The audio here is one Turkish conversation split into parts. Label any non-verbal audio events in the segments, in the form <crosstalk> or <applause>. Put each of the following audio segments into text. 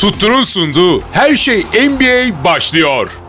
Tuttur'un sunduğu Her Şey NBA başlıyor.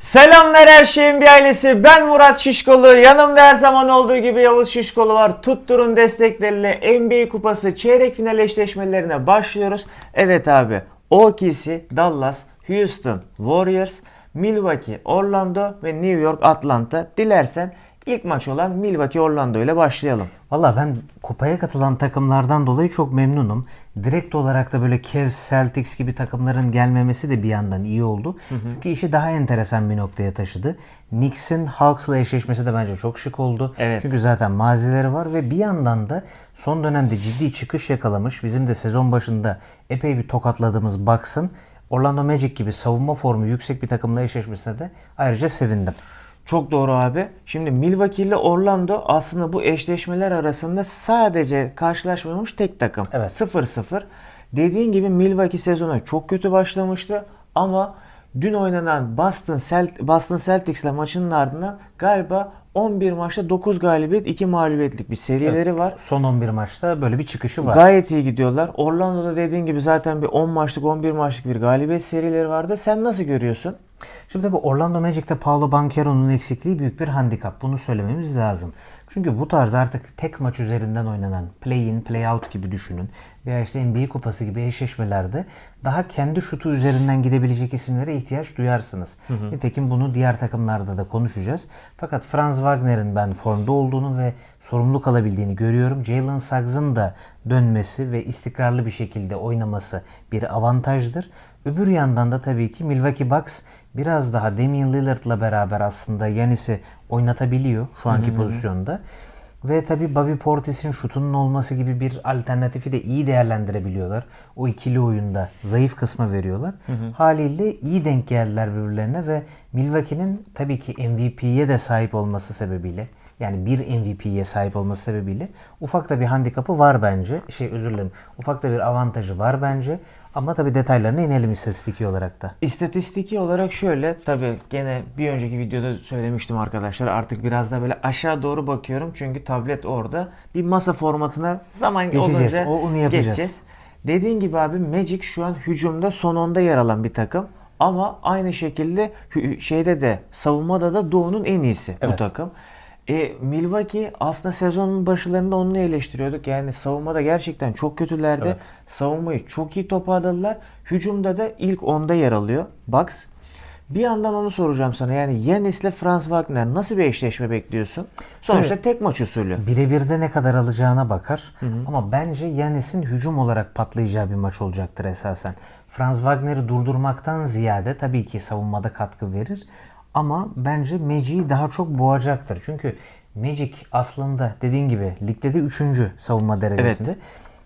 Selamlar her şeyin bir ailesi. Ben Murat Şişkolu. Yanımda her zaman olduğu gibi Yavuz Şişkolu var. Tuttur'un destekleriyle NBA Kupası çeyrek final eşleşmelerine başlıyoruz. Evet abi. OKC, Dallas, Houston, Warriors, Milwaukee, Orlando ve New York, Atlanta. Dilersen ilk maç olan Milwaukee Orlando ile başlayalım. Valla ben kupaya katılan takımlardan dolayı çok memnunum. Direkt olarak da böyle Cavs, Celtics gibi takımların gelmemesi de bir yandan iyi oldu. Çünkü işi daha enteresan bir noktaya taşıdı. Knicks'in Hawks'la eşleşmesi de bence çok şık oldu. Evet. Çünkü zaten mazileri var ve bir yandan da son dönemde ciddi çıkış yakalamış. Bizim de sezon başında epey bir tokatladığımız Bucks'ın Orlando Magic gibi savunma formu yüksek bir takımla eşleşmesine de ayrıca sevindim. Çok doğru abi. Şimdi Milwaukee ile Orlando aslında bu eşleşmeler arasında sadece karşılaşmamış tek takım. Evet. 0-0. Dediğin gibi Milwaukee sezonu çok kötü başlamıştı ama dün oynanan Boston, Celt Boston Celtics'le maçının ardından galiba 11 maçta 9 galibiyet 2 mağlubiyetlik bir serileri var. Son 11 maçta böyle bir çıkışı var. Gayet iyi gidiyorlar. Orlando'da dediğin gibi zaten bir 10 maçlık 11 maçlık bir galibiyet serileri vardı. Sen nasıl görüyorsun? Şimdi tabii Orlando Magic'te Paolo Banchero'nun eksikliği büyük bir handikap. Bunu söylememiz lazım. Çünkü bu tarz artık tek maç üzerinden oynanan play-in, play-out gibi düşünün. Veya işte NBA kupası gibi eşleşmelerde daha kendi şutu üzerinden gidebilecek isimlere ihtiyaç duyarsınız. Nitekim bunu diğer takımlarda da konuşacağız. Fakat Franz Wagner'in ben formda olduğunu ve sorumluluk alabildiğini görüyorum. Jalen Suggs'ın da dönmesi ve istikrarlı bir şekilde oynaması bir avantajdır. Öbür yandan da tabii ki Milwaukee Bucks biraz daha Damian Lillard'la beraber aslında Yanis'i oynatabiliyor şu anki pozisyonda. Ve tabii Bobby Portis'in şutunun olması gibi bir alternatifi de iyi değerlendirebiliyorlar. O ikili oyunda zayıf kısma veriyorlar. Haliyle iyi denk geldiler birbirlerine ve Milwaukee'nin tabii ki MVP'ye de sahip olması sebebiyle yani bir MVP'ye sahip olması sebebiyle ufak da bir handikapı var bence. Şey özür dilerim. Ufak da bir avantajı var bence. Ama tabii detaylarına inelim istatistiki olarak da. İstatistiki olarak şöyle tabi gene bir önceki videoda söylemiştim arkadaşlar artık biraz da böyle aşağı doğru bakıyorum çünkü tablet orada bir masa formatına zaman Geçeceğiz, olunca o- onu yapacağız. geçeceğiz. Dediğin gibi abi Magic şu an hücumda son onda yer alan bir takım ama aynı şekilde şeyde de savunmada da Doğu'nun en iyisi bu Evet. takım. E, Milwaukee aslında sezonun başlarında onu eleştiriyorduk. Yani savunmada gerçekten çok kötülerdi. Evet. Savunmayı çok iyi toparladılar. Hücumda da ilk onda yer alıyor. Bucks. Bir yandan onu soracağım sana. Yani Yanis'le Franz Wagner nasıl bir eşleşme bekliyorsun? Sonuçta Evet. tek maç usulü. Birebir ne kadar alacağına bakar. Ama bence Yanis'in hücum olarak patlayacağı bir maç olacaktır esasen. Franz Wagner'i durdurmaktan ziyade tabii ki savunmada katkı verir. Ama bence Magic'i daha çok boğacaktır. Çünkü Magic aslında dediğin gibi ligde de 3. savunma derecesinde.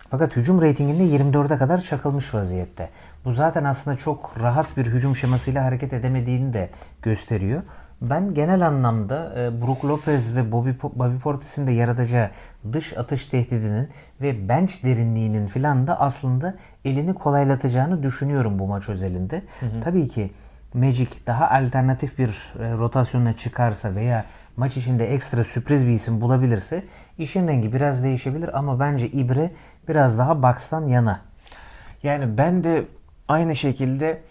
Fakat hücum reytinginde 24'e kadar çakılmış vaziyette. Bu zaten aslında çok rahat bir hücum şemasıyla hareket edemediğini de gösteriyor. Ben genel anlamda e, Brook Lopez ve Bobby, Bobby Portis'in de yaratacağı dış atış tehdidinin ve bench derinliğinin filan da aslında elini kolaylatacağını düşünüyorum bu maç özelinde. Tabii ki Magic daha alternatif bir e, rotasyona çıkarsa veya maç içinde ekstra sürpriz bir isim bulabilirse işin rengi biraz değişebilir ama bence İbre biraz daha Bucks'tan yana. Yani ben de aynı şekilde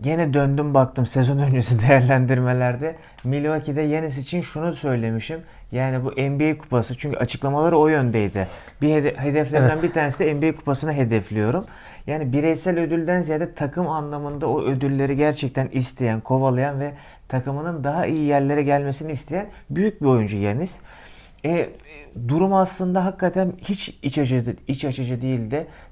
gene döndüm baktım sezon <laughs> öncesi değerlendirmelerde. Milwaukee'de Yanis için şunu söylemişim. Yani bu NBA kupası çünkü açıklamaları o yöndeydi. Bir hede- hedeflerden Evet. bir tanesi de NBA kupasını hedefliyorum. Yani bireysel ödülden ziyade takım anlamında o ödülleri gerçekten isteyen, kovalayan ve takımının daha iyi yerlere gelmesini isteyen büyük bir oyuncu Yanis. E, durum aslında hakikaten hiç iç açıcı, iç açıcı değildi. E,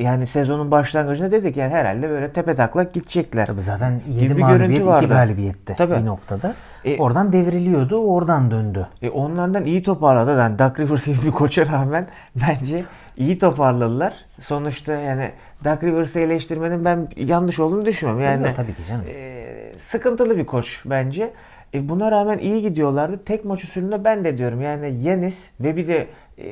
yani sezonun başlangıcında dedik yani herhalde böyle tepe taklak gidecekler. Tabii zaten Gibi 7 bir mağlubiyet görüntü 2 vardı. galibiyette Tabii. bir noktada. E- oradan devriliyordu, oradan döndü. E, onlardan iyi toparladı. Yani Duck Rivers gibi bir koça rağmen <laughs> bence iyi toparladılar. Sonuçta yani Duck Rivers'ı eleştirmenin ben yanlış olduğunu düşünmüyorum. Yani Yok, tabii ki canım. e, sıkıntılı bir koç bence. E, buna rağmen iyi gidiyorlardı. Tek maç usulünde ben de diyorum. Yani Yanis ve bir de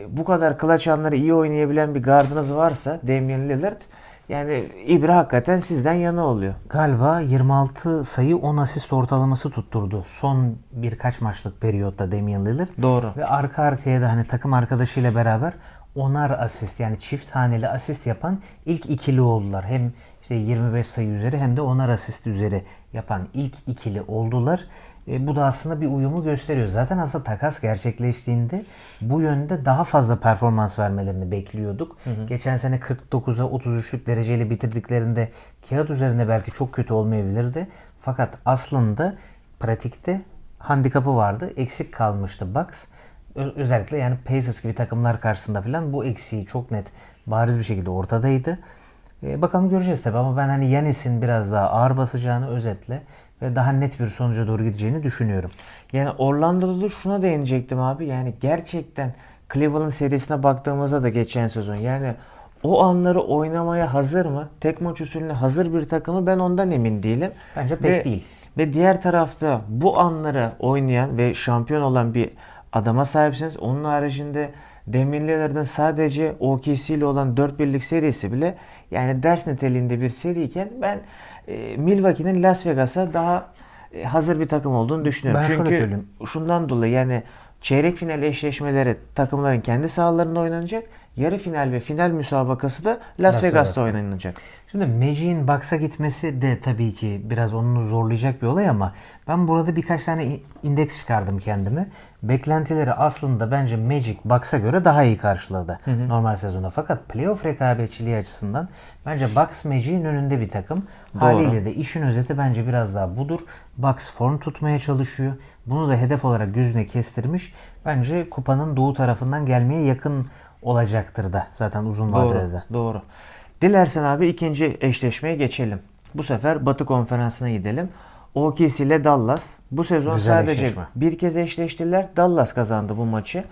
bu kadar clutch anları iyi oynayabilen bir gardınız varsa Damian Lillard Yani İbre hakikaten sizden yana oluyor. Galiba 26 sayı 10 asist ortalaması tutturdu. Son birkaç maçlık periyotta Damian Lillard. Doğru. Ve arka arkaya da hani takım arkadaşıyla beraber onar asist yani çift haneli asist yapan ilk ikili oldular. Hem işte 25 sayı üzeri hem de onar asist üzeri yapan ilk ikili oldular. E, bu da aslında bir uyumu gösteriyor. Zaten aslında takas gerçekleştiğinde bu yönde daha fazla performans vermelerini bekliyorduk. Geçen sene 49'a 33'lük dereceli bitirdiklerinde kağıt üzerinde belki çok kötü olmayabilirdi. Fakat aslında pratikte handikapı vardı. Eksik kalmıştı Bucks. Özellikle yani Pacers gibi takımlar karşısında falan bu eksiği çok net bariz bir şekilde ortadaydı. E, bakalım göreceğiz tabii ama ben hani Yanis'in biraz daha ağır basacağını özetle ve daha net bir sonuca doğru gideceğini düşünüyorum. Yani Orlando'da da şuna değinecektim abi. Yani gerçekten Cleveland serisine baktığımızda da geçen sezon yani o anları oynamaya hazır mı? Tek maç usulüne hazır bir takımı ben ondan emin değilim. Bence pek Ve- değil. Ve diğer tarafta bu anları oynayan ve şampiyon olan bir adama sahipsiniz. Onun haricinde Damian Lillard'ın sadece OKC ile olan 4 birlik serisi bile yani ders niteliğinde bir seriyken ben e, Milwaukee'nin Las Vegas'a daha e, hazır bir takım olduğunu düşünüyorum. Ben şöyle Çünkü söyleyeyim. şundan dolayı yani çeyrek final eşleşmeleri takımların kendi sahalarında oynanacak. Yarı final ve final müsabakası da Las, Las Vegas'ta oynanacak. Şimdi Magic'in Bucks'a gitmesi de tabii ki biraz onu zorlayacak bir olay ama ben burada birkaç tane indeks çıkardım kendime. Beklentileri aslında bence Magic Bucks'a göre daha iyi karşıladı normal sezonda. Fakat playoff rekabetçiliği açısından bence Bucks Magic'in önünde bir takım. Haliyle de işin özeti bence biraz daha budur. Bucks form tutmaya çalışıyor. Bunu da hedef olarak gözüne kestirmiş. Bence kupanın doğu tarafından gelmeye yakın olacaktır da zaten uzun vadede Doğru, de. doğru. Dilersen abi ikinci eşleşmeye geçelim. Bu sefer Batı Konferansı'na gidelim. OKC ile Dallas. Bu sezon Güzel sadece eşleşme. bir kez eşleştiler. Dallas kazandı bu maçı.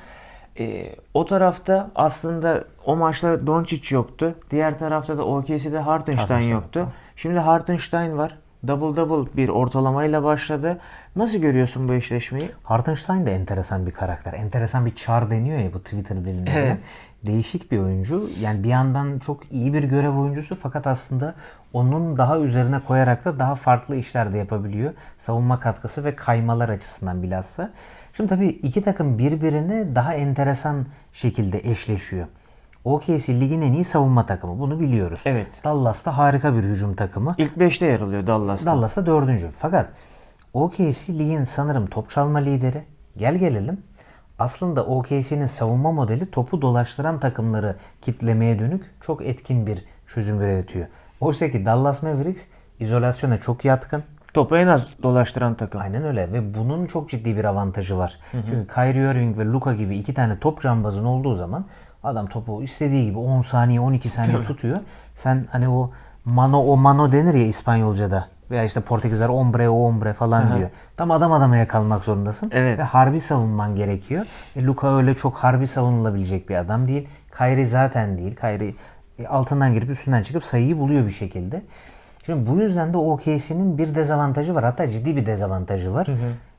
Ee, o tarafta aslında o maçta Doncic yoktu. Diğer tarafta da OKC'de Hartenstein yoktu. Şimdi Hartenstein var. Double double bir ortalamayla başladı. Nasıl görüyorsun bu eşleşmeyi? Hartenstein de enteresan bir karakter. Enteresan bir çar deniyor ya bu Twitter diliminde. Evet. Değişik bir oyuncu. Yani bir yandan çok iyi bir görev oyuncusu fakat aslında onun daha üzerine koyarak da daha farklı işler de yapabiliyor. Savunma katkısı ve kaymalar açısından bilhassa. Şimdi tabii iki takım birbirine daha enteresan şekilde eşleşiyor. OKC ligin en iyi savunma takımı. Bunu biliyoruz. Evet. Dallas da harika bir hücum takımı. İlk 5'te yer alıyor Dallas'ta. Dallas'ta dördüncü. Fakat OKC ligin sanırım top çalma lideri. Gel gelelim. Aslında OKC'nin savunma modeli topu dolaştıran takımları kitlemeye dönük çok etkin bir çözüm üretiyor. Oysa ki Dallas Mavericks izolasyona çok yatkın. Topu en az dolaştıran takım. Aynen öyle ve bunun çok ciddi bir avantajı var. Çünkü Kyrie Irving ve Luka gibi iki tane top cambazın olduğu zaman adam topu istediği gibi 10 saniye 12 saniye tutuyor. Sen hani o mano o mano denir ya İspanyolca'da veya işte Portekizler ombre o ombre falan diyor. Tam adam adama yakalmak zorundasın Evet. ve harbi savunman gerekiyor. E, Luka öyle çok harbi savunulabilecek bir adam değil. Kyrie zaten değil. Kyrie e, altından girip üstünden çıkıp sayıyı buluyor bir şekilde. Şimdi bu yüzden de OKC'nin bir dezavantajı var. Hatta ciddi bir dezavantajı var.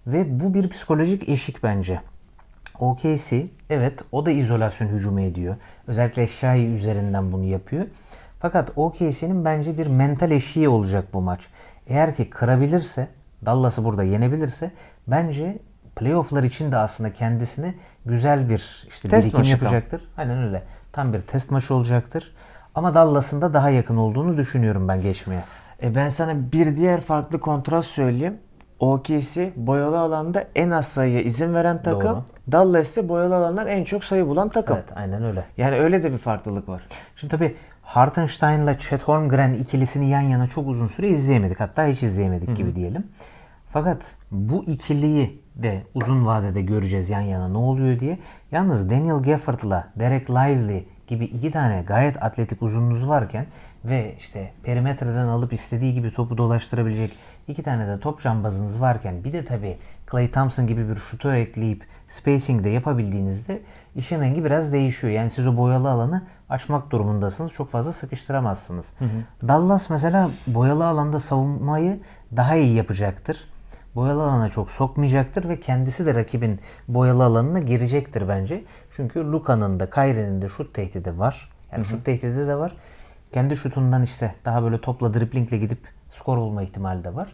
Ve bu bir psikolojik eşik bence. OKC evet o da izolasyon hücumu ediyor. Özellikle Shai üzerinden bunu yapıyor. Fakat OKC'nin bence bir mental eşiği olacak bu maç. Eğer ki kırabilirse, Dallas'ı burada yenebilirse bence playofflar için de aslında kendisine güzel bir işte Test birikim maçı tam. yapacaktır. Aynen öyle. Tam bir test maçı olacaktır. Ama Dallas'ın da daha yakın olduğunu düşünüyorum ben geçmeye. E ben sana bir diğer farklı kontrast söyleyeyim. OKC boyalı alanda en az sayıya izin veren takım. Doğru. Dallas ise boyalı alanlar en çok sayı bulan takım. Evet aynen öyle. Yani öyle de bir farklılık var. Şimdi tabii Hartenstein ile Chet Holmgren ikilisini yan yana çok uzun süre izleyemedik. Hatta hiç izleyemedik gibi diyelim. Fakat bu ikiliyi de uzun vadede göreceğiz yan yana ne oluyor diye. Yalnız Daniel Gafford'la Derek Lively gibi iki tane gayet atletik uzununuz varken ve işte perimetreden alıp istediği gibi topu dolaştırabilecek iki tane de top cambazınız varken bir de tabii Clay Thompson gibi bir şutu ekleyip spacing de yapabildiğinizde işin rengi biraz değişiyor. Yani siz o boyalı alanı açmak durumundasınız. Çok fazla sıkıştıramazsınız. Dallas mesela boyalı alanda savunmayı daha iyi yapacaktır. Boyalı alana çok sokmayacaktır ve kendisi de rakibin boyalı alanına girecektir bence. Çünkü Luka'nın da Kyrie'nin de şut tehdidi var. Yani şut tehdidi de var. kendi şutundan işte daha böyle topla driplingle gidip skor bulma ihtimali de var.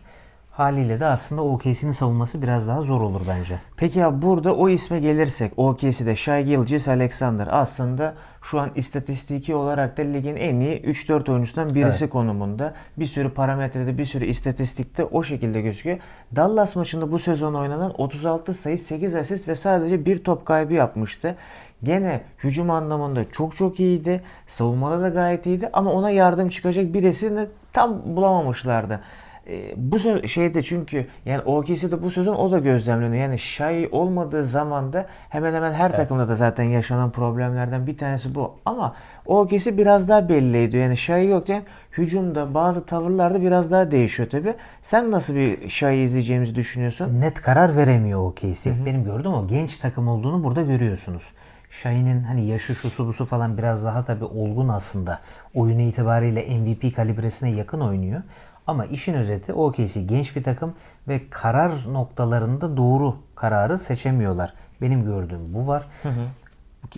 Haliyle de aslında OKC'nin savunması biraz daha zor olur bence. Peki ya burada o isme gelirsek OKC'de Shai Gilgeous Alexander aslında şu an istatistiki olarak da ligin en iyi 3-4 oyuncusundan birisi Evet. konumunda. Bir sürü parametrede bir sürü istatistikte o şekilde gözüküyor. Dallas maçında bu sezon oynanan 36 sayı 8 asist ve sadece bir top kaybı yapmıştı. Gene hücum anlamında çok çok iyiydi. Savunmada da gayet iyiydi ama ona yardım çıkacak birisini tam bulamamışlardı. E, bu sö- şeyde çünkü yani OKC'de bu sezon o da gözlemleniyor. Yani Shai olmadığı zaman da hemen hemen her takımda da zaten yaşanan problemlerden bir tanesi bu. Ama OKC biraz daha belli ediyor. Yani Shai yokken hücumda bazı tavırlarda biraz daha değişiyor tabi. Sen nasıl bir Shai izleyeceğimizi düşünüyorsun? Net karar veremiyor OKC. Benim gördüğüm o genç takım olduğunu burada görüyorsunuz. Şahin'in hani yaşı şusu busu falan biraz daha tabii olgun aslında. Oyunu itibariyle MVP kalibresine yakın oynuyor. Ama işin özeti OKC genç bir takım ve karar noktalarında doğru kararı seçemiyorlar. Benim gördüğüm bu var.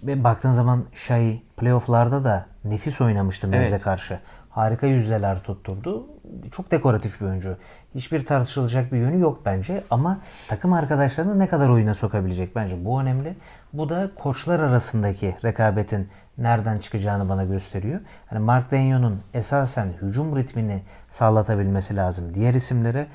Ve baktığın zaman Shai playofflarda da nefis oynamıştı Mavs'e Evet. karşı. Harika yüzdeler tutturdu. Çok dekoratif bir oyuncu. Hiçbir tartışılacak bir yönü yok bence ama takım arkadaşlarını ne kadar oyuna sokabilecek bence bu önemli. Bu da koçlar arasındaki rekabetin nereden çıkacağını bana gösteriyor. Hani Mark Denyo'nun esasen hücum ritmini sağlatabilmesi lazım. Diğer isimlere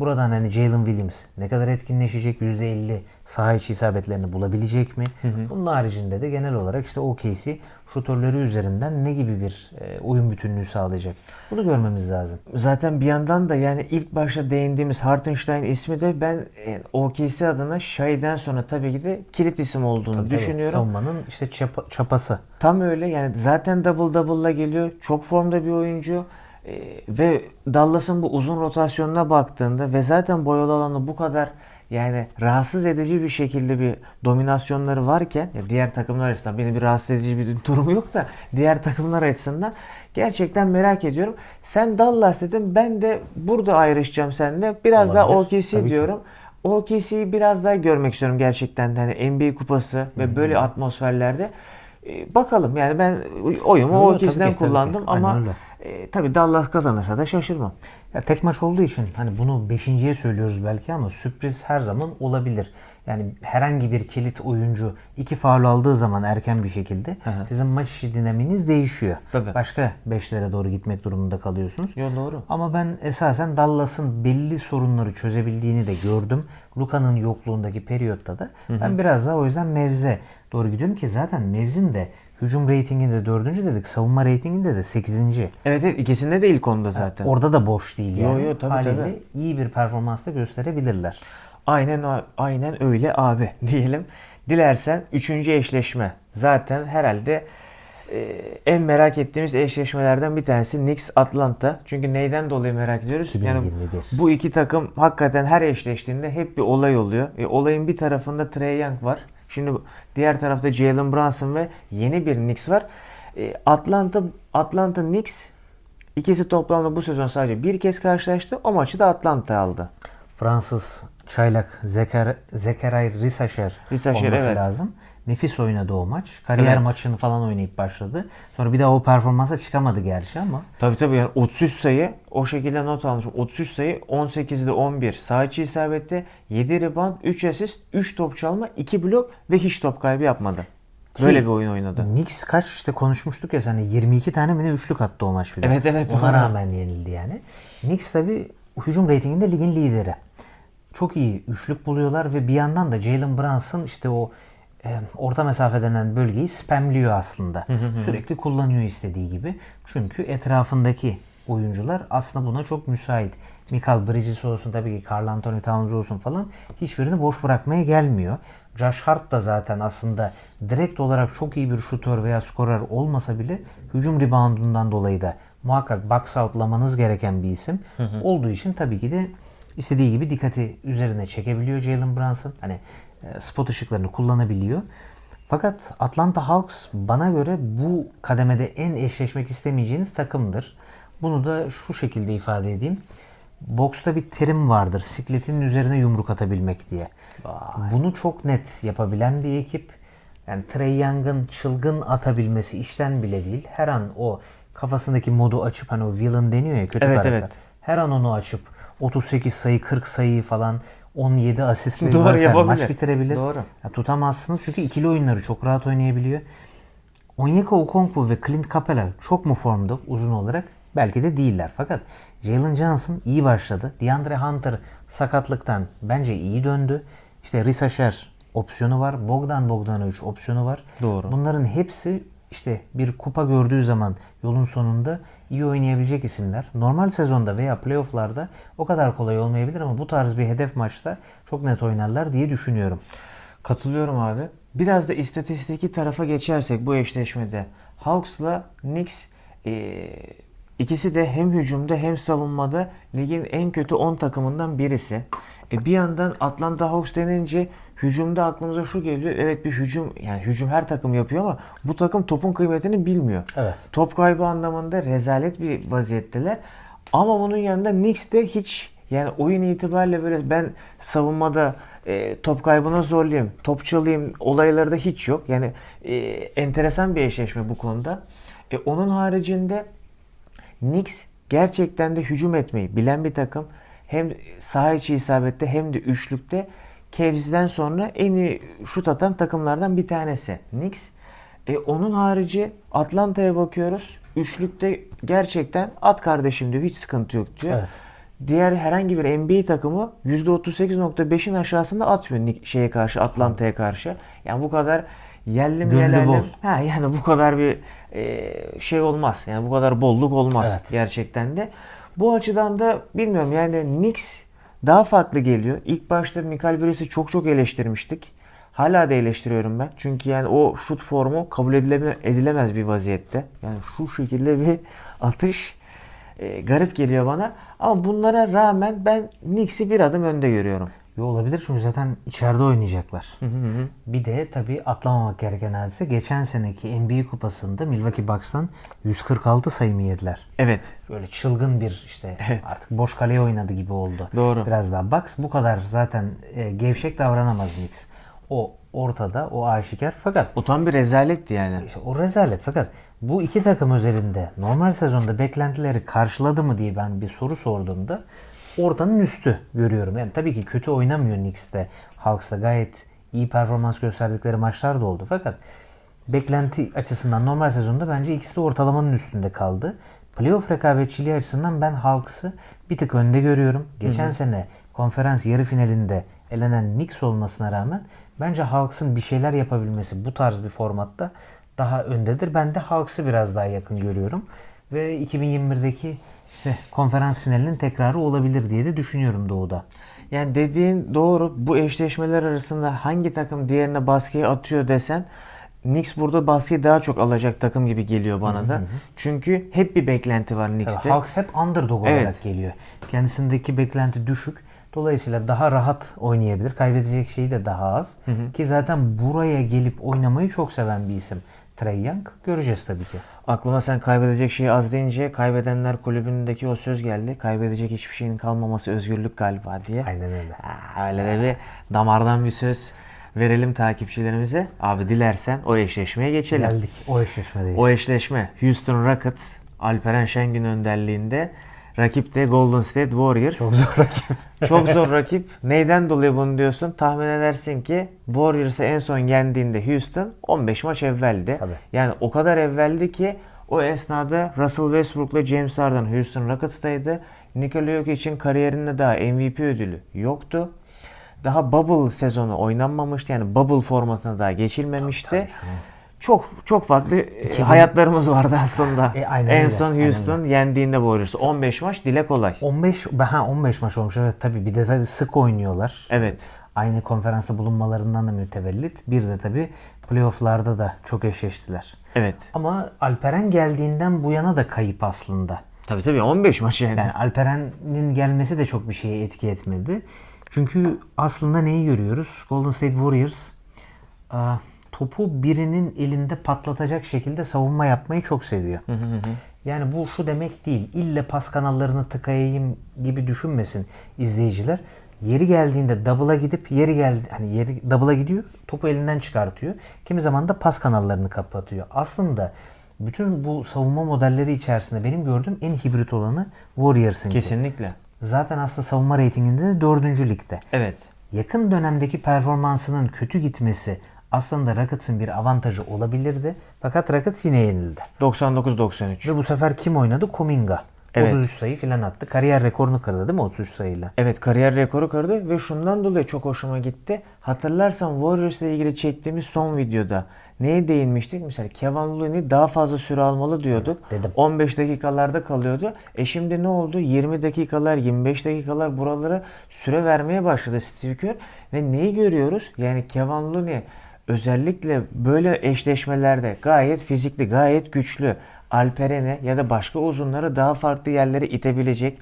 Buradan hani Jalen Williams ne kadar etkinleşecek %50 saha içi isabetlerini bulabilecek mi? Bunun haricinde de genel olarak işte OKC şutörleri üzerinden ne gibi bir e, oyun bütünlüğü sağlayacak? Bunu görmemiz lazım. Zaten bir yandan da yani ilk başta değindiğimiz Hartenstein ismi de ben e, OKC adına Shai'den sonra tabii ki de kilit isim olduğunu Tabii, tabii. düşünüyorum. Savunmanın işte çapa- çapası. Tam öyle yani zaten double double'la geliyor. Çok formda bir oyuncu. Ee, ve Dallas'ın bu uzun rotasyonuna baktığında ve zaten boyalı alanı bu kadar yani rahatsız edici bir şekilde bir dominasyonları varken ya diğer takımlar açısından benim bir rahatsız edici bir <laughs> durumu yok da diğer takımlar açısından gerçekten merak ediyorum. Sen Dallas dedin ben de burada ayrışacağım seninle. Biraz daha Olabilir. OKC Tabii ki. diyorum. OKC'yi biraz daha görmek istiyorum gerçekten de hani NBA kupası ve böyle atmosferlerde. Ee, bakalım yani ben oyumu ki, OKC'den tabii ki. kullandım ama. E, tabii Dallas kazanırsa da şaşırmam. Ya tek maç olduğu için hani bunu beşinciye söylüyoruz belki ama sürpriz her zaman olabilir. Yani herhangi bir kilit oyuncu iki faul aldığı zaman erken bir şekilde hı. sizin maç içi dinaminiz değişiyor. Tabii. Başka beşlere doğru gitmek durumunda kalıyorsunuz. Yo, doğru. Ama ben esasen Dallas'ın belli sorunları çözebildiğini de gördüm. Luka'nın yokluğundaki periyotta da. Ben biraz daha o yüzden Mevz'e doğru gidiyorum ki zaten Mevz'in de hücum reytinginde dördüncü dedik. Savunma reytinginde de sekizinci. Evet, evet ikisinde de ilk onda zaten. Orada da boş değil Yo, yani. yo, tabii, Haliyle tabii. iyi bir performans da gösterebilirler. Aynen aynen öyle abi <laughs> diyelim. Dilersen üçüncü eşleşme. Zaten herhalde e, en merak ettiğimiz eşleşmelerden bir tanesi Knicks Atlanta. Çünkü neyden dolayı merak ediyoruz? 2021. bu iki takım hakikaten her eşleştiğinde hep bir olay oluyor. E, olayın bir tarafında Trey Young var. Şimdi diğer tarafta Jalen Brunson ve yeni bir Knicks var. E, Atlanta Atlanta Knicks ikisi toplamda bu sezon sadece bir kez karşılaştı. O maçı da Atlanta aldı. Fransız çaylak Zeker, Zekeray Risacher, olması evet. lazım. Nefis oynadı o maç. Kariyer Evet. maçını falan oynayıp başladı. Sonra bir daha o performansa çıkamadı gerçi ama. Tabii tabii yani 33 sayı o şekilde not almışım. 33 sayı 18'de 11 sağ içi isabette 7 rebound 3 asist 3 top çalma 2 blok ve hiç top kaybı yapmadı. Böyle Ki- bir oyun oynadı. Knicks kaç işte konuşmuştuk ya hani 22 tane mi ne üçlük attı o maç bile. Evet, evet, Ona doğru. rağmen yenildi yani. Knicks tabi hücum reytinginde ligin lideri. Çok iyi üçlük buluyorlar ve bir yandan da Jalen Brunson işte o e, orta mesafe denen bölgeyi spamliyor aslında. Sürekli kullanıyor istediği gibi. Çünkü etrafındaki oyuncular aslında buna çok müsait. Michael Bridges olsun tabii ki Carl Anthony Towns olsun falan hiçbirini boş bırakmaya gelmiyor. Josh Hart da zaten aslında direkt olarak çok iyi bir şutör veya skorer olmasa bile hücum reboundundan dolayı da muhakkak box outlamanız gereken bir isim olduğu için tabii ki de istediği gibi dikkati üzerine çekebiliyor Jalen Brunson. Hani spot ışıklarını kullanabiliyor. Fakat Atlanta Hawks bana göre bu kademede en eşleşmek istemeyeceğiniz takımdır. Bunu da şu şekilde ifade edeyim. Boksta bir terim vardır. Sikletin üzerine yumruk atabilmek diye. Bunu çok net yapabilen bir ekip. Yani Trey Young'ın çılgın atabilmesi işten bile değil. Her an o kafasındaki modu açıp hani o villain deniyor ya kötü Evet, karakter. evet. Her an onu açıp 38 sayı 40 sayı falan 17 asistleri Doğru, varsa yapabilir. maç bitirebilir. Doğru. Ya tutamazsınız çünkü ikili oyunları çok rahat oynayabiliyor. Onyeka Okongwu ve Clint Capela çok mu formda uzun olarak? Belki de değiller. Fakat Jalen Johnson iyi başladı. DeAndre Hunter sakatlıktan bence iyi döndü. İşte Risa Sher opsiyonu var. Bogdan Bogdanovic opsiyonu var. Doğru. Bunların hepsi işte bir kupa gördüğü zaman yolun sonunda iyi oynayabilecek isimler. Normal sezonda veya playofflarda o kadar kolay olmayabilir ama bu tarz bir hedef maçta çok net oynarlar diye düşünüyorum. Katılıyorum abi. Biraz da istatistiki tarafa geçersek bu eşleşmede Hawks'la Knicks e, ikisi de hem hücumda hem savunmada ligin en kötü 10 takımından birisi. E, bir yandan Atlanta Hawks denince hücumda aklımıza şu geliyor. Evet bir hücum yani hücum her takım yapıyor ama bu takım topun kıymetini bilmiyor. Evet. Top kaybı anlamında rezalet bir vaziyetteler. Ama bunun yanında Knicks de hiç yani oyun itibariyle böyle ben savunmada e, top kaybına zorlayayım, top çalayım olayları da hiç yok. Yani e, enteresan bir eşleşme bu konuda. E, onun haricinde Knicks gerçekten de hücum etmeyi bilen bir takım. Hem saha içi isabette hem de üçlükte Cavs'den sonra en iyi şut atan takımlardan bir tanesi. Knicks. E, onun harici Atlanta'ya bakıyoruz. Üçlükte gerçekten at kardeşim diyor. Hiç sıkıntı yok diyor. Evet. Diğer herhangi bir NBA takımı %38.5'in aşağısında atmıyor şeye karşı Atlanta'ya karşı. Yani bu kadar yerli mi yerli. Ha yani bu kadar bir e, şey olmaz. Yani bu kadar bolluk olmaz Evet. gerçekten de. Bu açıdan da bilmiyorum yani Knicks daha farklı geliyor. İlk başta Michael Bridges'i çok çok eleştirmiştik. Hala da eleştiriyorum ben. Çünkü yani o şut formu kabul edileme- edilemez bir vaziyette. Yani şu şekilde bir <laughs> atış e, garip geliyor bana. Ama bunlara rağmen ben Knicks'i bir adım önde görüyorum. Yo, olabilir çünkü zaten içeride oynayacaklar. Bir de tabii atlamamak gereken hadise geçen seneki NBA kupasında Milwaukee Bucks'tan 146 sayı mı yediler? Evet. Böyle çılgın bir işte artık boş kaleye oynadı gibi oldu. Doğru. Biraz daha Bucks bu kadar zaten e, gevşek davranamaz Knicks. O ortada, o aşikar. Fakat O tam bir rezaletti yani. işte o rezalet. Fakat bu iki takım özelinde normal sezonda beklentileri karşıladı mı diye ben bir soru sorduğumda ortanın üstü görüyorum. Yani tabii ki kötü oynamıyor Knicks'te. Hawks'ta gayet iyi performans gösterdikleri maçlar da oldu. Fakat beklenti açısından normal sezonda bence ikisi de ortalamanın üstünde kaldı. Playoff rekabetçiliği açısından ben Hawks'ı bir tık önde görüyorum. Geçen sene konferans yarı finalinde elenen Knicks olmasına rağmen bence Hawks'ın bir şeyler yapabilmesi bu tarz bir formatta daha öndedir. Ben de Hawks'ı biraz daha yakın görüyorum. Ve 2021'deki işte konferans finalinin tekrarı olabilir diye de düşünüyorum Doğu'da. Yani dediğin doğru. Bu eşleşmeler arasında hangi takım diğerine baskıyı atıyor desen Knicks burada baskıyı daha çok alacak takım gibi geliyor bana da. Çünkü hep bir beklenti var Knicks'te. Hawks hep underdog Evet. olarak geliyor. Kendisindeki beklenti düşük. Dolayısıyla daha rahat oynayabilir. Kaybedecek şeyi de daha az. Ki zaten buraya gelip oynamayı çok seven bir isim. Trey Young. Göreceğiz tabii ki. Aklıma sen kaybedecek şey az deyince kaybedenler kulübündeki o söz geldi. Kaybedecek hiçbir şeyin kalmaması özgürlük galiba diye. Aynen öyle. Aa, öyle de bir damardan bir söz verelim takipçilerimize. Abi dilersen o eşleşmeye geçelim. Geldik. O eşleşmedeyiz. O eşleşme Houston Rockets Alperen Şengün önderliğinde rakip de Golden State Warriors. Çok zor rakip. Çok zor <laughs> rakip. Neyden dolayı bunu diyorsun? Tahmin edersin ki Warriors'ı en son yendiğinde Houston 15 maç evveldi. Tabii. Yani o kadar evveldi ki o esnada Russell Westbrook'la James Harden Houston Rockets'taydı. Nikola Jokic'in kariyerinde daha MVP ödülü yoktu. Daha bubble sezonu oynanmamıştı. Yani bubble formatına daha geçilmemişti. Çok çok farklı e, hayatlarımız vardı aslında. E, aynen en öyle, son aynen Houston yendiğinde Warriors 15 maç dile kolay. 15 ha 15 maç olmuş. Evet tabii bir de tabii sık oynuyorlar. Evet. Aynı konferansta bulunmalarından da mütevellit. Bir de tabii playoff'larda da çok eşleştiler. Evet. Ama Alperen geldiğinden bu yana da kayıp aslında. Tabii tabii 15 maç yani. Yani Alperen'in gelmesi de çok bir şeye etki etmedi. Çünkü aslında neyi görüyoruz? Golden State Warriors aa, topu birinin elinde patlatacak şekilde savunma yapmayı çok seviyor. Yani bu şu demek değil. İlle pas kanallarını tıkayayım gibi düşünmesin izleyiciler. Yeri geldiğinde double'a gidip yeri geldi hani yeri double'a gidiyor, topu elinden çıkartıyor. Kimi zaman da pas kanallarını kapatıyor. Aslında bütün bu savunma modelleri içerisinde benim gördüğüm en hibrit olanı Warriors'ın. Kesinlikle. Zaten aslında savunma reytinginde de 4. ligde. Evet. Yakın dönemdeki performansının kötü gitmesi aslında Rockets'ın bir avantajı olabilirdi. Fakat Rockets yine yenildi. 99-93. Ve bu sefer kim oynadı? Kuminga. Evet. 33 sayı falan attı. Kariyer rekorunu kırdı değil mi 33 sayıyla? Evet kariyer rekoru kırdı ve şundan dolayı çok hoşuma gitti. Hatırlarsan Warriors ile ilgili çektiğimiz son videoda neye değinmiştik? Mesela Kevin Looney daha fazla süre almalı diyorduk. Dedim. 15 dakikalarda kalıyordu. E şimdi ne oldu? 20 dakikalar, 25 dakikalar buralara süre vermeye başladı Steve Kerr. Ve neyi görüyoruz? Yani Kevin Looney özellikle böyle eşleşmelerde gayet fizikli, gayet güçlü. Alperen'e ya da başka uzunları daha farklı yerlere itebilecek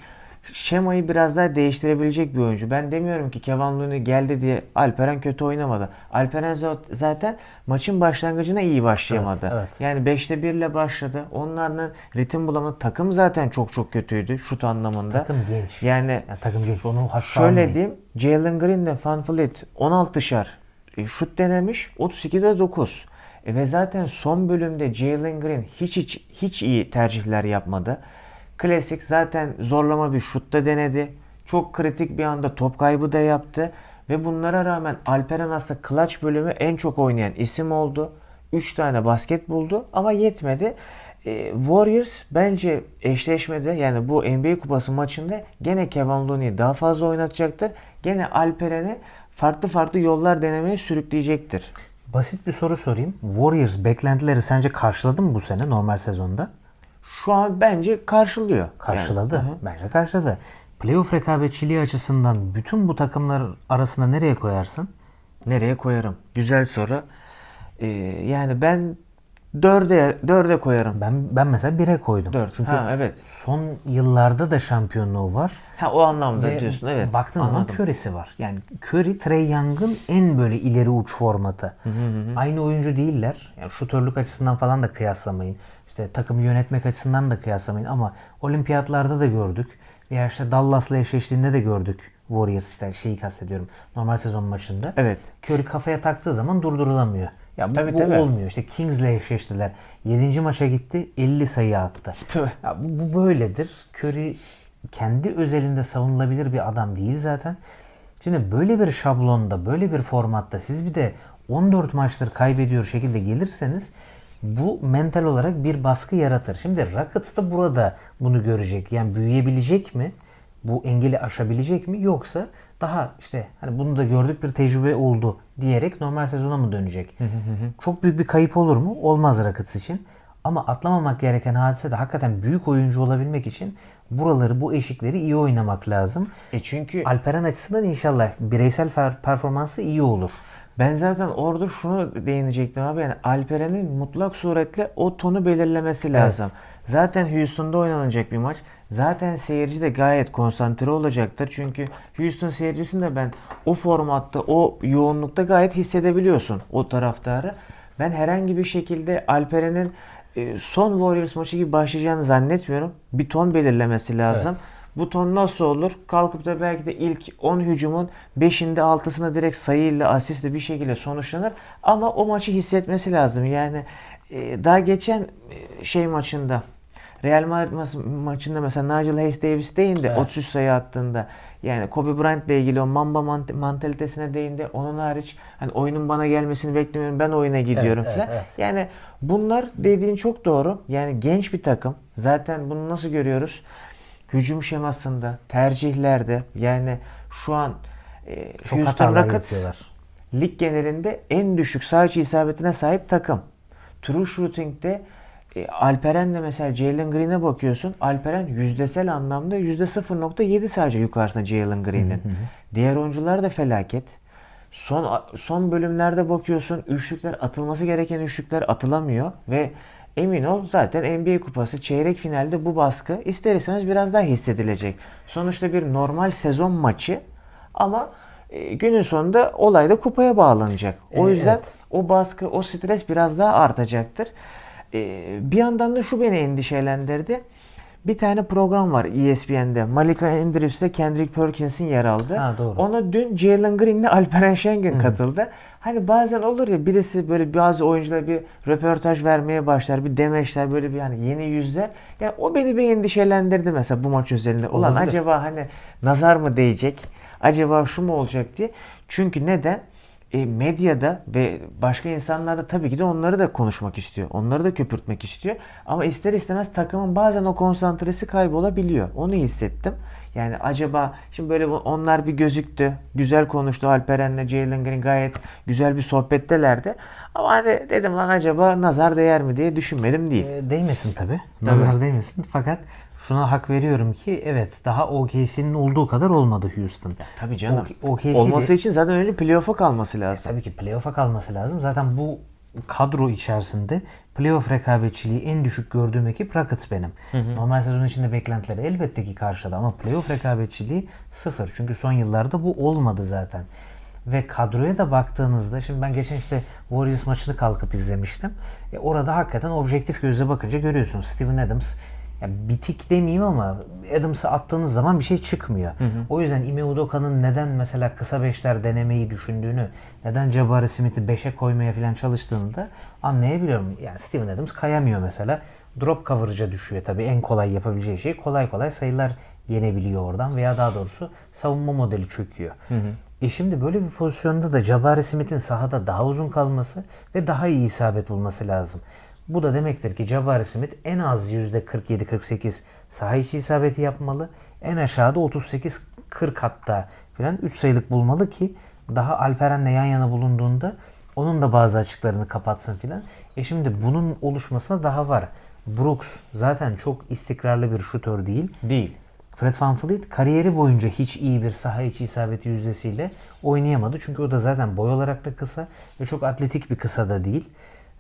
şemayı biraz daha değiştirebilecek bir oyuncu. Ben demiyorum ki Kevin Looney geldi diye Alperen kötü oynamadı. Alperen za- zaten maçın başlangıcına iyi başlayamadı. Evet, evet. Yani 5'te 1 ile başladı. Onlarla ritim bulamadı. Takım zaten çok çok kötüydü şut anlamında. Takım genç. Yani Yani takım genç onu hatta şöyle diyeyim. Jalen Green ile Van Vliet 16'şar e, şut denemiş. 32'de 9. E, ve zaten son bölümde Jalen Green hiç hiç hiç iyi tercihler yapmadı. Klasik zaten zorlama bir şutta denedi. Çok kritik bir anda top kaybı da yaptı. Ve bunlara rağmen Alperen aslında clutch bölümü en çok oynayan isim oldu. 3 tane basket buldu ama yetmedi. E, Warriors bence eşleşmede yani bu NBA kupası maçında gene Kevin Looney'i daha fazla oynatacaktır. Gene Alperen'i farklı farklı yollar denemeye sürükleyecektir. Basit bir soru sorayım. Warriors beklentileri sence karşıladı mı bu sene normal sezonda? Şu an bence karşılıyor. Karşıladı. Yani. Bence karşıladı. Playoff rekabetçiliği açısından bütün bu takımlar arasında nereye koyarsın? Nereye koyarım? Güzel soru. Ee, yani ben dörde, dörde koyarım. Ben ben mesela 1'e koydum. Dört. Çünkü Ha, evet. son yıllarda da şampiyonluğu var. Ha o anlamda Ve diyorsun evet. Baktığın zaman Anladım. Curry'si var. Yani Curry, Trey Young'ın en böyle ileri uç formatı. Aynı oyuncu değiller. Yani şutörlük açısından falan da kıyaslamayın. İşte takımı yönetmek açısından da kıyaslamayın ama olimpiyatlarda da gördük. Veya işte Dallas'la eşleştiğinde de gördük. Warriors işte şeyi kastediyorum. Normal sezon maçında. Evet. Curry kafaya taktığı zaman durdurulamıyor. Ya bu, Tabii, bu tabii. olmuyor. İşte Kings'le eşleştiler. 7. maça gitti 50 sayı attı. <laughs> Tabii. Ya bu, bu böyledir. Curry kendi özelinde savunulabilir bir adam değil zaten. Şimdi böyle bir şablonda, böyle bir formatta siz bir de 14 maçtır kaybediyor şekilde gelirseniz bu mental olarak bir baskı yaratır. Şimdi Rockets da burada bunu görecek. Yani büyüyebilecek mi? Bu engeli aşabilecek mi? Yoksa daha işte hani bunu da gördük bir tecrübe oldu diyerek normal sezona mı dönecek? Çok büyük bir kayıp olur mu? Olmaz Rockets için. Ama atlamamak gereken hadise de hakikaten büyük oyuncu olabilmek için buraları, bu eşikleri iyi oynamak lazım. E çünkü Alperen açısından inşallah bireysel performansı iyi olur. Ben zaten orada şunu değinecektim abi yani Alperen'in mutlak suretle o tonu belirlemesi lazım. Zaten Houston'da oynanacak bir maç. Zaten seyirci de gayet konsantre olacaktır. Çünkü Houston seyircisini de ben o formatta, o yoğunlukta gayet hissedebiliyorsun o taraftarı. Ben herhangi bir şekilde Alperen'in e, son Warriors maçı gibi başlayacağını zannetmiyorum. Bir ton belirlemesi lazım. Bu ton nasıl olur? Kalkıp da belki de ilk 10 hücumun 5'inde 6'sına direkt sayıyla, asistle bir şekilde sonuçlanır. Ama o maçı hissetmesi lazım. Yani e, daha geçen e, şey maçında Real Madrid ma- maçında mesela Nigel Hayes Davis değindi Evet. 33 sayı attığında. Yani Kobe Bryant ile ilgili o Mamba mant- mantalitesine değindi. Onun hariç hani oyunun bana gelmesini beklemiyorum. Ben oyuna gidiyorum evet, falan. evet. Yani bunlar dediğin çok doğru. Yani genç bir takım. Zaten bunu nasıl görüyoruz? Hücum şemasında, tercihlerde yani şu an e, Çok Houston Rockets yapıyorlar. lig genelinde en düşük sağ içi isabetine sahip takım. True shooting'de e, Alperen'le mesela Jalen Green'e bakıyorsun. Alperen yüzdesel anlamda %0.7 sadece yukarısında Jalen Green'in. Diğer oyuncular da felaket. Son son bölümlerde bakıyorsun üçlükler atılması gereken üçlükler atılamıyor ve emin ol zaten NBA kupası çeyrek finalde bu baskı ister istemez biraz daha hissedilecek. Sonuçta bir normal sezon maçı ama e, günün sonunda olay da kupaya bağlanacak. O E, yüzden evet. o baskı, o stres biraz daha artacaktır. E, bir yandan da şu beni endişelendirdi. Bir tane program var ESPN'de. Malika Andrews ile Kendrick Perkins'in yer aldı. Ha, doğru. Ona dün Jalen Green ile Alperen Şengün katıldı. Hani bazen olur ya birisi böyle bazı oyuncular bir röportaj vermeye başlar. Bir demeçler böyle bir yani yeni yüzler. Yani o beni bir endişelendirdi mesela bu maç üzerinde. Ulan Olabilir. acaba hani nazar mı değecek? Acaba şu mu olacak diye. Çünkü neden? E, medyada ve başka insanlar da tabii ki de onları da konuşmak istiyor. Onları da köpürtmek istiyor. Ama ister istemez takımın bazen o konsantresi kaybolabiliyor. Onu hissettim. Yani acaba şimdi böyle onlar bir gözüktü. Güzel konuştu Alperen'le Jalen Green gayet güzel bir sohbettelerdi. Ama hani dedim lan acaba nazar değer mi diye düşünmedim değil. E, değmesin tabi. Nazar değmesin. Fakat şuna hak veriyorum ki evet daha OKC'nin olduğu kadar olmadı Houston. Tabii canım. O- OKC de- Olması için zaten önce playoff'a kalması lazım. Tabii ki playoff'a kalması lazım. Zaten bu kadro içerisinde playoff rekabetçiliği en düşük gördüğüm ekip Rockets benim. Normal sezon içinde beklentileri elbette ki karşıladı ama playoff rekabetçiliği sıfır. Çünkü son yıllarda bu olmadı zaten. Ve kadroya da baktığınızda şimdi ben geçen işte Warriors maçını kalkıp izlemiştim. E orada hakikaten objektif gözle bakınca görüyorsunuz Steven Adams ya bitik demeyeyim ama Adams'ı attığınız zaman bir şey çıkmıyor. O yüzden Ime Udoka'nın neden mesela kısa beşler denemeyi düşündüğünü, neden Jabari Smith'i 5'e koymaya falan çalıştığını da anlayabiliyorum. Yani Steven Adams kayamıyor mesela. Drop coverage'a düşüyor tabii. En kolay yapabileceği şey kolay kolay sayılar yenebiliyor oradan veya daha doğrusu savunma modeli çöküyor. E şimdi böyle bir pozisyonda da Jabari Smith'in sahada daha uzun kalması ve daha iyi isabet bulması lazım. Bu da demektir ki Jabari Smith en az %47-48 saha içi isabeti yapmalı. En aşağıda 38-40 hatta filan 3 sayılık bulmalı ki daha Alperen'le yan yana bulunduğunda onun da bazı açıklarını kapatsın filan. E şimdi bunun oluşmasına daha var. Brooks zaten çok istikrarlı bir şutör değil. Değil. Fred VanVleet kariyeri boyunca hiç iyi bir saha içi isabeti yüzdesiyle oynayamadı. Çünkü o da zaten boy olarak da kısa ve çok atletik bir kısa da değil.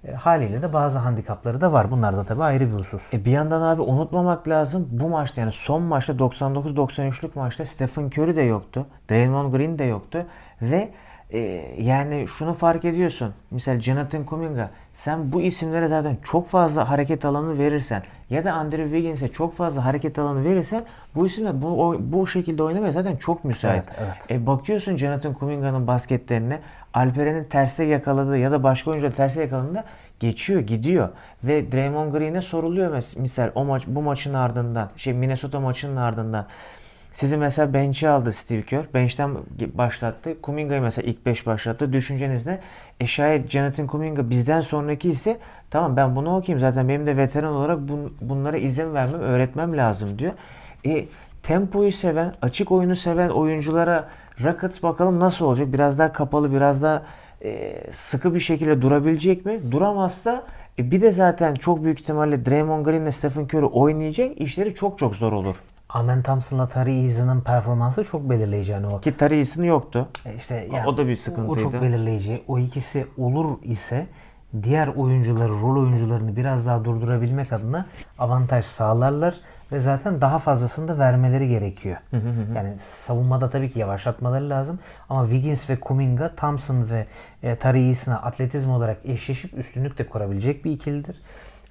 E, haliyle de bazı handikapları da var. Bunlar da tabii ayrı bir husus. E bir yandan abi unutmamak lazım bu maçta yani son maçta 99-93'lük maçta Stephen Curry de yoktu. Draymond Green de yoktu ve e, yani şunu fark ediyorsun. Mesela Jonathan Kuminga sen bu isimlere zaten çok fazla hareket alanı verirsen ya da Andrew Wiggins'e çok fazla hareket alanı verirsen bu isimler bu, bu şekilde oynamaya zaten çok müsait. Evet, evet. E bakıyorsun Jonathan Kuminga'nın basketlerine Alperen'in terste yakaladığı ya da başka oyuncular terste yakaladığında geçiyor, gidiyor. Ve Draymond Green'e soruluyor misal o maç bu maçın ardından, şey Minnesota maçının ardından sizi mesela bench'e aldı Steve Kerr. Bench'ten başlattı. Kuminga'yı mesela ilk 5 başlattı. Düşünceniz ne? E şayet Jonathan Kuminga bizden sonraki ise tamam ben bunu okuyayım. Zaten benim de veteran olarak bun- bunlara izin vermem, öğretmem lazım diyor. E, tempoyu seven, açık oyunu seven oyunculara Rockets bakalım nasıl olacak? Biraz daha kapalı, biraz daha e, sıkı bir şekilde durabilecek mi? Duramazsa e, bir de zaten çok büyük ihtimalle Draymond Green ile Stephen Curry oynayacak. işleri çok çok zor olur. Amen Thompson'la Tari Easy'nin performansı çok belirleyici. Yani o Ki Tarius'un yoktu. E İşte O da bir O sıkıntıydı. çok belirleyici. O ikisi olur ise diğer oyuncuları, rol oyuncularını biraz daha durdurabilmek adına avantaj sağlarlar ve zaten daha fazlasını da vermeleri gerekiyor. Yani savunmada tabii ki yavaşlatmaları lazım ama Wiggins ve Kuminga, Thompson ve e, Tari atletizm olarak eşleşip üstünlük de kurabilecek bir ikilidir.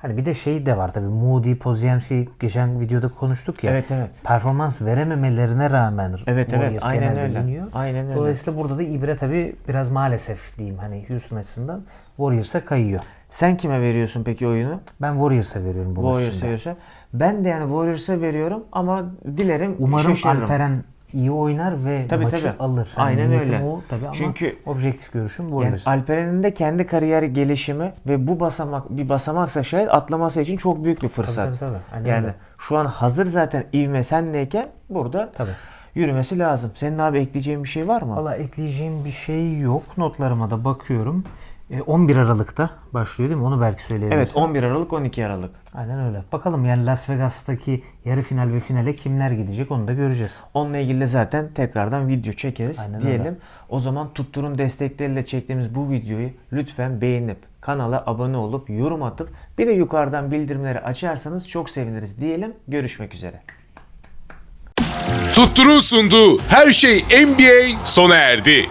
Hani bir de şey de var tabii Moody, Poziemski geçen videoda konuştuk ya. Evet, evet. Performans verememelerine rağmen Evet, evet. Aynen öyle. yeniyor. Aynen öyle. Dolayısıyla burada da ibre tabii biraz maalesef diyeyim hani Houston açısından Warriors'a kayıyor. Sen kime veriyorsun peki oyunu? Ben Warriors'a veriyorum bu Warriors'a veriyorsun. Ben de yani Warriors'a veriyorum ama dilerim Umarım şaşırırım. Alperen iyi oynar ve Tabii, maçı tabii. alır. Hani Aynen öyle. O, tabii ama Çünkü- objektif görüşüm Yani Warriors. Alperen'in de kendi kariyer gelişimi ve bu basamak bir basamaksa şayet atlaması için çok büyük bir fırsat. tabii, tabii. Aynen yani öyle. şu an hazır zaten ivme senleyken burada Tabii. yürümesi lazım. Senin abi ekleyeceğin bir şey var mı? Valla ekleyeceğim bir şey yok. Notlarıma da bakıyorum. E, 11 Aralık'ta başlıyor değil mi? Onu belki söyleyebilirsin. Evet 11 Aralık 12 Aralık. Aynen öyle. Bakalım yani Las Vegas'taki yarı final ve finale kimler gidecek onu da göreceğiz. Onunla ilgili de zaten tekrardan video çekeriz Aynen diyelim. öyle. O zaman Tuttur'un destekleriyle çektiğimiz bu videoyu lütfen beğenip kanala abone olup yorum atıp bir de yukarıdan bildirimleri açarsanız çok seviniriz diyelim. Görüşmek üzere. Tuttur'un sunduğu her şey NBA sona erdi.